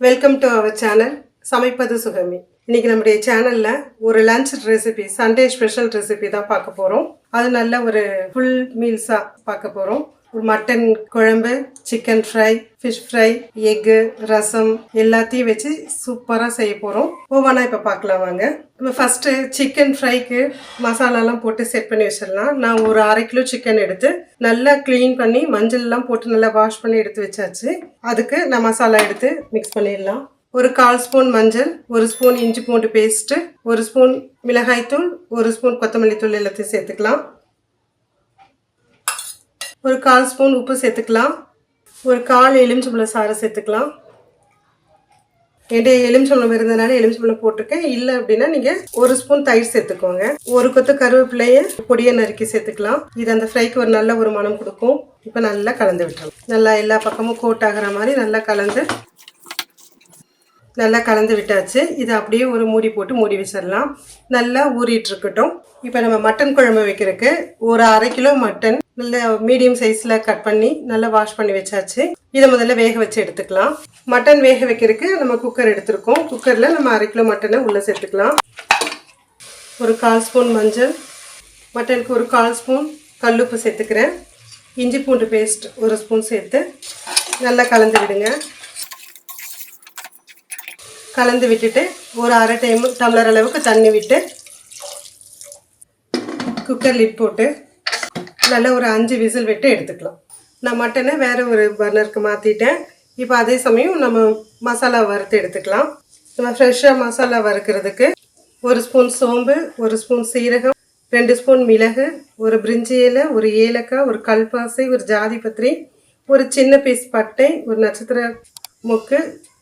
Welcome to அவர் channel சமைப்பது சுகமி. இன்றைக்கி நம்முடைய சேனலில் ஒரு lunch recipe Sunday special recipe தான் பார்க்க போகிறோம் அது நல்ல ஒரு ஃபுல் மீல்ஸாக பார்க்க போகிறோம் மட்டன் குழம்பு chicken fry fish fry egg ரசம் எல்லாத்தையும் வச்சு சூப்பராக செய்ய போகிறோம் ஒவ்வொன்றா இப்போ பார்க்கலாம் வாங்க. நம்ம ஃபஸ்ட்டு சிக்கன் ஃப்ரைக்கு மசாலாலாம் போட்டு செட் பண்ணி வச்சிடலாம். நான் ஒரு அரை கிலோ சிக்கன் எடுத்து நல்லா க்ளீன் பண்ணி மஞ்சள்லாம் போட்டு நல்லா வாஷ் பண்ணி எடுத்து வச்சாச்சு. அதுக்கு நான் மசாலா எடுத்து மிக்ஸ் பண்ணிடலாம். ஒரு கால் ஸ்பூன் மஞ்சள் ஒரு ஸ்பூன் இஞ்சி பூண்டு பேஸ்ட்டு ஒரு ஸ்பூன் மிளகாய்த்தூள் ஒரு ஸ்பூன் கொத்தமல்லி தூள் எல்லாத்தையும் சேர்த்துக்கலாம். ஒரு கால் ஸ்பூன் உப்பு சேர்த்துக்கலாம். ஒரு கால் எலுமிச்சம்பழம் சாறு சேர்த்துக்கலாம். என்கிட்ட எலுமிச்சம்பழம் இருந்ததுனால எலுமிச்சம்பழம் போட்டிருக்கேன். இல்லை அப்படின்னா நீங்கள் ஒரு ஸ்பூன் தயிர் சேர்த்துக்கோங்க. ஒரு கொத்து கருவேப்பிலையை பொடியை நறுக்கி சேர்த்துக்கலாம். இது அந்த ஃப்ரைக்கு ஒரு நல்ல ஒரு மனம் கொடுக்கும். இப்போ நல்லா கலந்து விட்டுரும் நல்லா எல்லா பக்கமும் கோட் ஆகிற மாதிரி நல்லா கலந்து நல்லா கலந்து விட்டாச்சு. இதை அப்படியே ஒரு மூடி போட்டு மூடி வச்சிடலாம். நல்லா ஊறிட்டு இருக்கட்டும். இப்போ நம்ம மட்டன் குழம்பு வைக்கிறதுக்கு ஒரு அரை கிலோ மட்டன் நல்ல மீடியம் சைஸில் கட் பண்ணி நல்லா வாஷ் பண்ணி வச்சாச்சு. இதை முதல்ல வேக வச்சு எடுத்துக்கலாம். மட்டன் வேக வைக்கிறதுக்கு நம்ம குக்கர் எடுத்திருக்கோம். குக்கரில் நம்ம அரை கிலோ மட்டனை உள்ளே சேர்த்துக்கலாம். ஒரு கால் ஸ்பூன் மஞ்சள். மட்டனுக்கு ஒரு கால் ஸ்பூன் கல்லுப்பு சேர்த்துக்கிறேன். இஞ்சி பூண்டு பேஸ்ட் ஒரு ஸ்பூன் சேர்த்து நல்லா கலந்து விடுங்க. கலந்து விட்டுட்டு ஒரு அரை டைம் டம்ளர் அளவுக்கு தண்ணி விட்டு குக்கர் லிட் போட்டு நல்லா ஒரு அஞ்சு விசில் விட்டு எடுத்துக்கலாம். நான் மட்டனை வேறு ஒரு பர்னருக்கு மாற்றிட்டேன் இப்போ அதே சமயம் நம்ம மசாலா வறுத்து எடுத்துக்கலாம். நம்ம ஃப்ரெஷ்ஷாக மசாலா வறுக்கிறதுக்கு ஒரு ஸ்பூன் சோம்பு ஒரு ஸ்பூன் சீரகம் ரெண்டு ஸ்பூன் மிளகு ஒரு பிரிஞ்சி இலை ஒரு ஏலக்காய் ஒரு கல்பாசை ஒரு ஜாதி பத்திரி ஒரு சின்ன பீஸ் பட்டை ஒரு நட்சத்திர மொக்கு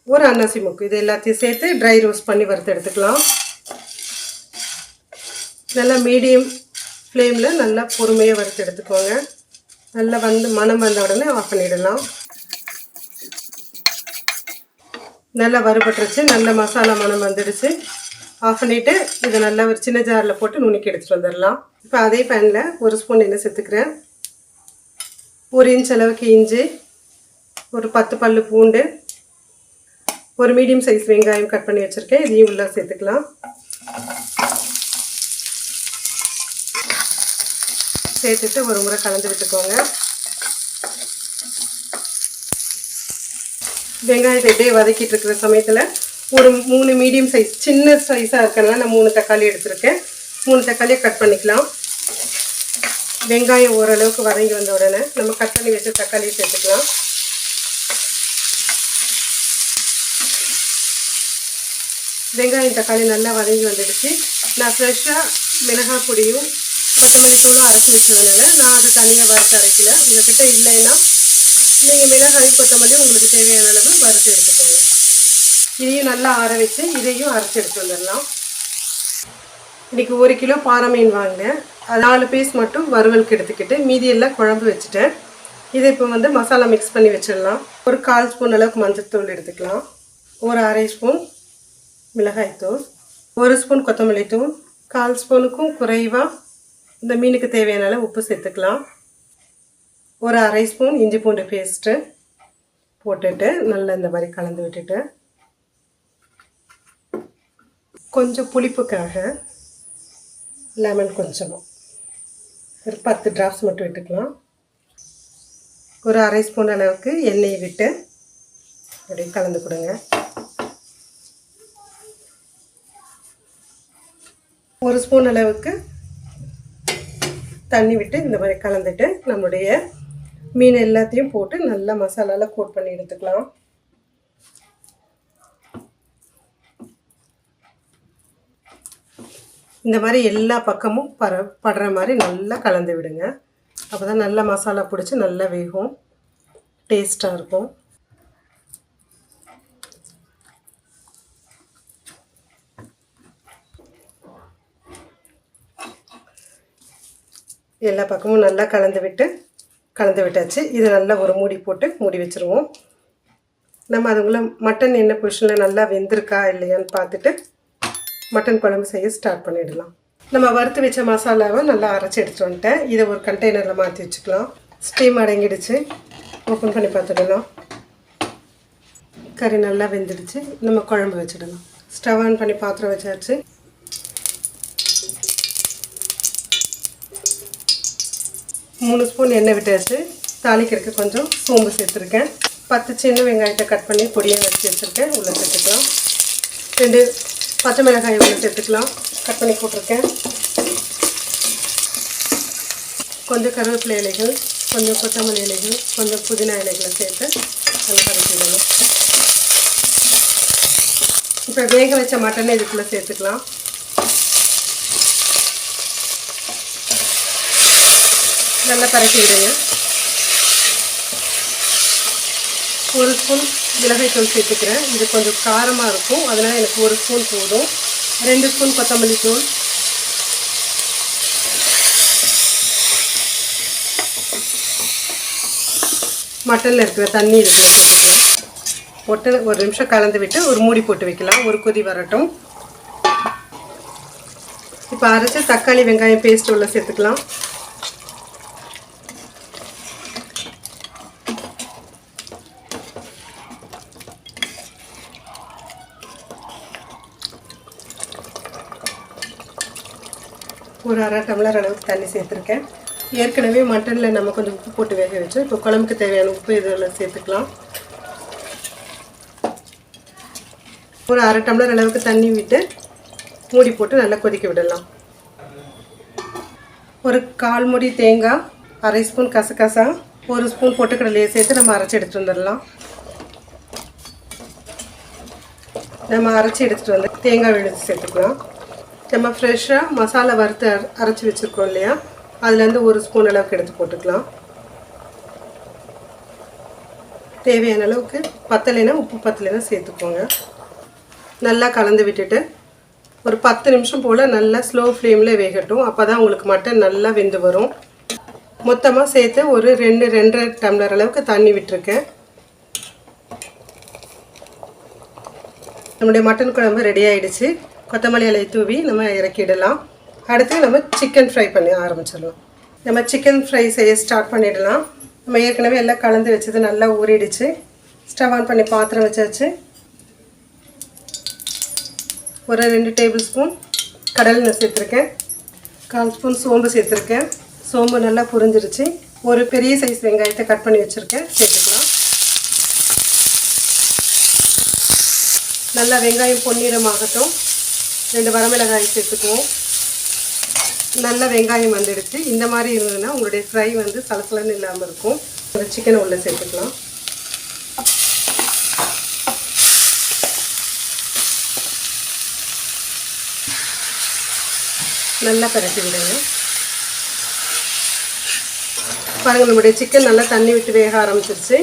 ஒரு அன்னாசி மொக்கு. இது எல்லாத்தையும் சேர்த்து ட்ரை ரோஸ்ட் பண்ணி வறுத்து எடுத்துக்கலாம். நல்லா மீடியம் ஃப்ளேமில் நல்லா பொறுமையாக வறுத்து எடுத்துக்கோங்க. நல்லா வந்து மனம் வந்த உடனே ஆஃப் பண்ணிடலாம். நல்லா வறுபட்டுருச்சு. நல்ல மசாலா மனம் வந்துடுச்சு. ஆஃப் பண்ணிவிட்டு இதை நல்லா ஒரு சின்ன ஜாரில் போட்டு நுணுக்கி எடுத்துகிட்டு வந்துடலாம். இப்போ அதே பேனில் ஒரு ஸ்பூன் எண்ணெய் சேர்த்துக்கிறேன். ஒரு இன்ச் அளவுக்கு இஞ்சி ஒரு பத்து பல் பூண்டு ஒரு மீடியம் சைஸ் வெங்காயம் கட் பண்ணி வச்சுருக்கேன். இதையும் உள்ளே சேர்த்துக்கலாம். சேர்த்துட்டு ஒரு முறை கலந்து விட்டுக்கோங்க. வெங்காயத்தை இப்படியே வதக்கிட்டு இருக்கிற சமயத்தில் ஒரு மூணு மீடியம் சைஸ் சின்ன சைஸாக இருக்கிறதுனால நான் மூணு தக்காளி எடுத்திருக்கேன். மூணு தக்காளியை கட் பண்ணிக்கலாம். வெங்காயம் ஓரளவுக்கு வதங்கி வந்த உடனே நம்ம கட் பண்ணி வச்ச தக்காளியை சேர்த்துக்கலாம். வெங்காயம் தக்காளி நல்லா வதங்கி வந்துடுச்சு. நான் ஃப்ரெஷ்ஷாக மிளகாய் பொடியும் கொத்தமல்லி தூளும் அரைச்சி வச்சதுனால நான் அதை தனியாக வறுத்து அரைக்கல உங்ககிட்ட இல்லைன்னா நீங்கள் மிளகாய் கொத்தமல்லி உங்களுக்கு தேவையான அளவு வறுத்து எடுத்துக்கோங்க. இதையும் நல்லா ஆற வச்சு இதையும் அரைச்சி எடுத்து வந்துடலாம். இன்றைக்கி ஒரு கிலோ பாறை மீன் வாங்கினேன். நாலு பீஸ் மட்டும் வறுவலுக்கு எடுத்துக்கிட்டு மீதியெல்லாம் குழம்பு வச்சுட்டேன். இதை இப்போ வந்து மசாலா மிக்ஸ் பண்ணி வச்சிடலாம். ஒரு கால் ஸ்பூன் அளவுக்கு மஞ்சத்தூள் எடுத்துக்கலாம். ஒரு அரை ஸ்பூன் மிளகாய்த்தூள் ஒரு ஸ்பூன் கொத்தமல்லி தூள். கால் ஸ்பூனுக்கும் குறைவாக இந்த மீனுக்கு தேவையான அளவு உப்பு சேர்த்துக்கலாம். ஒரு அரை ஸ்பூன் இஞ்சி பூண்டு பேஸ்ட்டு போட்டுட்டு நல்லா இந்த மாதிரி கலந்து விட்டுட்டு. கொஞ்சம் புளிப்புக்காக லெமன் கொஞ்சமாக ஒரு பத்து ட்ராப்ஸ் மட்டும் விட்டுக்கலாம் ஒரு அரை ஸ்பூன் அளவுக்கு எண்ணெயை விட்டு அப்படியே கலந்து கொடுங்க. ஒரு ஸ்பூன் அளவுக்கு தண்ணி விட்டு இந்த மாதிரி கலந்துட்டு நம்முடைய மீன் எல்லாத்தையும் போட்டு நல்லா மசாலாவில் கோட் பண்ணி எடுத்துக்கலாம். இந்த மாதிரி எல்லா பக்கமும் பர படுற மாதிரி நல்லா கலந்து விடுங்க. அப்போ தான் நல்லா மசாலா பிடிச்சி நல்லா வேகும். டேஸ்ட்டாக இருக்கும். எல்லா பக்கமும் நல்லா கலந்து விட்டு கலந்து விட்டாச்சு. இது நல்லா ஒரு மூடி போட்டு மூடி வச்சுருவோம். நம்ம அதுக்குள்ளே மட்டன் என்ன பொசிஷனில் நல்லா வெந்திருக்கா இல்லையான்னு பார்த்துட்டு மட்டன் குழம்பு செய்ய ஸ்டார்ட் பண்ணிடலாம். நம்ம வறுத்து வச்ச மசாலாவை நல்லா அரைச்சி எடுத்துகிட்டு வந்துட்டேன். இதை ஒரு கண்டெய்னரில் மாற்றி வச்சுக்கலாம். ஸ்டீம் அடங்கிடுச்சு. ஓப்பன் பண்ணி பார்த்துடலாம். கறி நல்லா வெந்துடுச்சு. நம்ம குழம்பு வச்சிடலாம். ஸ்டவ் ஆன் பண்ணி பாத்திரம் வச்சாச்சு. மூணு ஸ்பூன் எண்ணெய் விட்டாச்சு. தாளிக்கிறதுக்கு கொஞ்சம் சோம்பு சேர்த்துருக்கேன். பத்து சின்ன வெங்காயத்தை கட் பண்ணி பொடியாக வச்சு வச்சுருக்கேன். உள்ளே சேர்த்துக்கலாம். ரெண்டு பச்சை மிளகாய் உள்ளே சேர்த்துக்கலாம். கட் பண்ணி போட்டிருக்கேன். கொஞ்சம் கருவேப்பிலை இலைகள் கொஞ்சம் கொத்தமல்லி இலைகள் கொஞ்சம் புதினா இலைகளை சேர்த்து நல்லா கரைச்சிடணும் இப்போ வேக வச்ச மட்டனை இதுக்குள்ளே சேர்த்துக்கலாம். நல்லா பரட்டி விடுங்க ஒரு ஸ்பூன் மிளகாய் தூள் சேர்த்துக்கிறேன். இது கொஞ்சம் காரமாக இருக்கும். அதனால் எனக்கு ஒரு ஸ்பூன் போதும். ரெண்டு ஸ்பூன் கொத்தமல்லி தூள். மட்டனில் இருக்கிற தண்ணி இதில் சேர்த்துக்கலாம் போட்டு ஒரு நிமிஷம் கலந்து விட்டு ஒரு மூடி போட்டு வைக்கலாம். ஒரு கொதி வரட்டும். இப்போ அரைச்ச தக்காளி வெங்காயம் பேஸ்ட் உள்ள சேர்த்துக்கலாம். ஒரு அரை டம்ளர் அளவுக்கு தண்ணி சேர்த்துருக்கேன். ஏற்கனவே மட்டனில் நம்ம கொஞ்சம் உப்பு போட்டு வேக வச்சோம். இப்போ குழம்புக்கு தேவையான உப்பு இதெல்லாம் சேர்த்துக்கலாம். ஒரு அரை டம்ளர் அளவுக்கு தண்ணி விட்டு மூடி போட்டு நல்லா கொதிக்க விடலாம். ஒரு கால் முடி தேங்காய் அரை ஸ்பூன் கசகசா ஒரு ஸ்பூன் பொட்டுக்கடலையை சேர்த்து நம்ம அரைச்சி எடுத்துகிட்டு வந்துடலாம். நம்ம அரைச்சி எடுத்துகிட்டு வந்து தேங்காய் விழுந்து சேர்த்துக்கலாம். நம்ம ஃப்ரெஷ்ஷாக மசாலா வறுத்து அரைச்சி வச்சுருக்கோம் இல்லையா? அதுலேருந்து ஒரு ஸ்பூன் அளவுக்கு எடுத்து போட்டுக்கலாம். தேவையான அளவுக்கு பத்தலைனா உப்பு பத்தலைனா சேர்த்துக்கோங்க. நல்லா கலந்து விட்டுட்டு ஒரு பத்து நிமிஷம் போல் நல்லா ஸ்லோ ஃப்ளேமில் வேகட்டும். அப்போ தான் உங்களுக்கு மட்டன் நல்லா வெந்து வரும். மொத்தமாக சேர்த்து ஒரு ரெண்டு ரெண்டரை டம்ளர் அளவுக்கு தண்ணி விட்டுருக்கேன். நம்முடைய மட்டன் குழம்பு ரெடி ஆயிடுச்சு. கொத்தமல்லி இலை தூவி நம்ம இறக்கிடலாம். அடுத்து நம்ம சிக்கன் ஃப்ரை பண்ணி ஆரம்பிச்சிடலாம். நம்ம சிக்கன் ஃப்ரை செய்ய ஸ்டார்ட் பண்ணிடலாம். நம்ம ஏற்கனவே எல்லாம் கலந்து வச்சது நல்லா ஊறிடுச்சு. ஸ்டவ் ஆன் பண்ணி பாத்திரம் வச்சாச்சு. ஒரு ரெண்டு டேபிள் ஸ்பூன் கடல் எண்ணெய் சேர்த்துருக்கேன். கால் ஸ்பூன் சோம்பு சேர்த்துருக்கேன். சோம்பு நல்லா புரிஞ்சிருச்சு. ஒரு பெரிய சைஸ் வெங்காயத்தை கட் பண்ணி வச்சுருக்கேன். சேர்த்துக்கலாம். நல்லா வெங்காயம் பொன்னிறமாகட்டும். ரெண்டு வரமிளகாய் சேர்த்துக்குவோம். நல்ல வெங்காயம் வந்துடுச்சு இந்த மாதிரி இருந்ததுன்னா உங்களுடைய ஃப்ரை வந்து சலசலன்னு இல்லாமல் இருக்கும். அந்த சிக்கனை உள்ளே சேர்த்துக்கலாம். நல்லா பரட்டி விடுங்க. பாருங்கள் நம்முடைய சிக்கன் நல்லா தண்ணி விட்டு வேக ஆரம்பிச்சிருச்சு.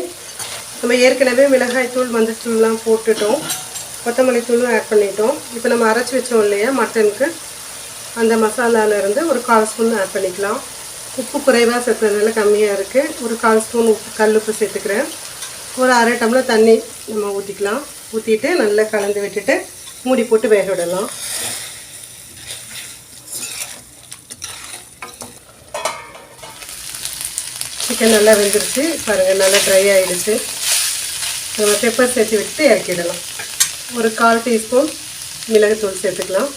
நம்ம ஏற்கனவே மிளகாய் தூள் மஞ்சத்தூள்லாம் போட்டுட்டோம். கொத்தமல்லி தூளும் ஆட் பண்ணிட்டோம். இப்போ நம்ம அரைச்சி வச்சோம் இல்லையா மட்டனுக்கு அந்த மசாலாவிலேருந்து இருந்து ஒரு கால் ஸ்பூன் ஆட் பண்ணிக்கலாம். உப்பு குறைவாக சேர்த்ததுனால கம்மியாக இருக்குது ஒரு கால் ஸ்பூன் உப்பு கல் உப்பு சேர்த்துக்கிறேன். ஒரு அரை டம்ளர் தண்ணி நம்ம ஊற்றிக்கலாம் ஊற்றிட்டு நல்லா கலந்து விட்டுட்டு மூடி போட்டு வேக விடலாம். சிக்கன் நல்லா வெந்துருச்சு. பாருங்கள் நல்லா ட்ரை ஆகிடுச்சு நம்ம பெப்பர் சேர்த்து விட்டு இறக்கிடலாம். ஒரு கால் டீஸ்பூன் மிளகுத்தூள் சேர்த்துக்கலாம்.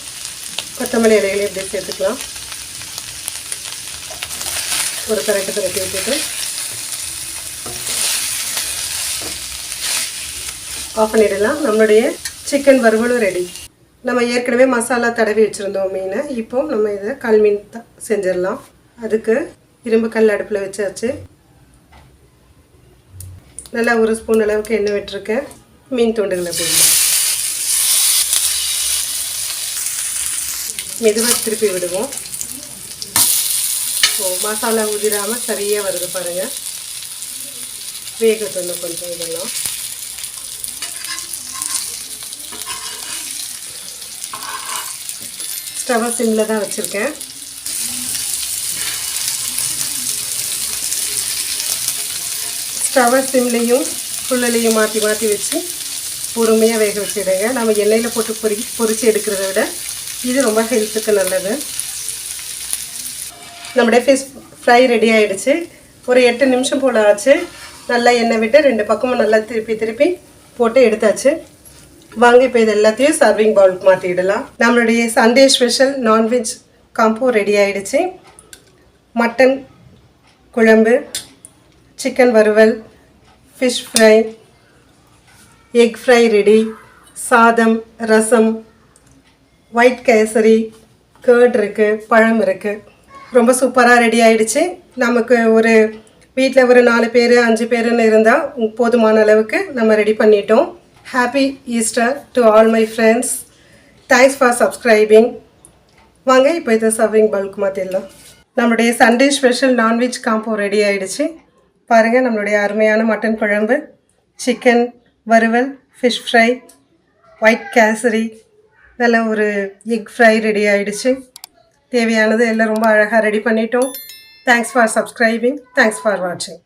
கொத்தமல்லி இலைகளை இப்படி சேர்த்துக்கலாம். ஒரு கரெக்டு கரெக்டி விட்டுட்டு ஆஃப் பண்ணிடலாம். நம்மளுடைய சிக்கன் வறுவலும் ரெடி நம்ம ஏற்கனவே மசாலா தடவி வச்சுருந்தோம் மீனை. இப்போ நம்ம இதை கல் மீன் செஞ்சிடலாம். அதுக்கு இரும்பு கல் அடுப்பில் வச்சாச்சு. நல்லா ஒரு ஸ்பூன் அளவுக்கு எண்ணெய் விட்டுருக்கேன். மீன் துண்டுகளை போடலாம் மெதுவாக திருப்பி விடுவோம். ஓ மசாலா உதிராமல் சரியாக வருது பாருங்கள் வேகட்டும் கொஞ்சம் இதெல்லாம். ஸ்டவ் சிம்மில் தான் வச்சுருக்கேன். ஸ்டவ் சிம்லேயும் புள்ளலையும் மாற்றி மாற்றி வச்சு பொறுமையாக வேக வச்சுடுங்க. நம்ம எண்ணெயில் போட்டு பொரி பொறிச்சு எடுக்கிறத விட இது ரொம்ப ஹெல்த்துக்கு நல்லது. நம்முடைய ஃபிஷ் ஃப்ரை ரெடி ஆகிடுச்சு ஒரு எட்டு நிமிஷம் போல் ஆச்சு. நல்லா எண்ணெய் விட்டு ரெண்டு பக்கமும் நல்லா திருப்பி திருப்பி போட்டு எடுத்தாச்சு. வாங்க இப்போ இது எல்லாத்தையும் சர்விங் பவுலுக்கு மாற்றிடலாம் நம்மளுடைய Sunday special non veg combo ready ஆகிடுச்சு மட்டன் குழம்பு சிக்கன் வறுவல் fish fry egg fry ready சாதம் ரசம் ஒயிட் கேசரி கேர்ட் இருக்குது பழம் இருக்குது ரொம்ப சூப்பராக ரெடி ஆகிடுச்சு நமக்கு ஒரு வீட்டில் ஒரு நாலு பேர் அஞ்சு பேருன்னு இருந்தால் போதுமான அளவுக்கு நம்ம ரெடி பண்ணிட்டோம். Happy Easter to all my friends thanks for subscribing வாங்க இப்போ இதை சர்விங் பல்க் மாற்றிடலாம் நம்மளுடைய Sunday special non veg combo ready ஆகிடுச்சு பாருங்கள் நம்மளுடைய அருமையான மட்டன் குழம்பு சிக்கன் வறுவல் ஃபிஷ் ஃப்ரை ஒயிட் கேசரி நல்ல ஒரு எக் ஃப்ரை ரெடி ஆகிடுச்சு தேவையானது எல்லாம் ரொம்ப அழகாக ரெடி பண்ணிட்டோம். Thanks for subscribing thanks for வாட்சிங்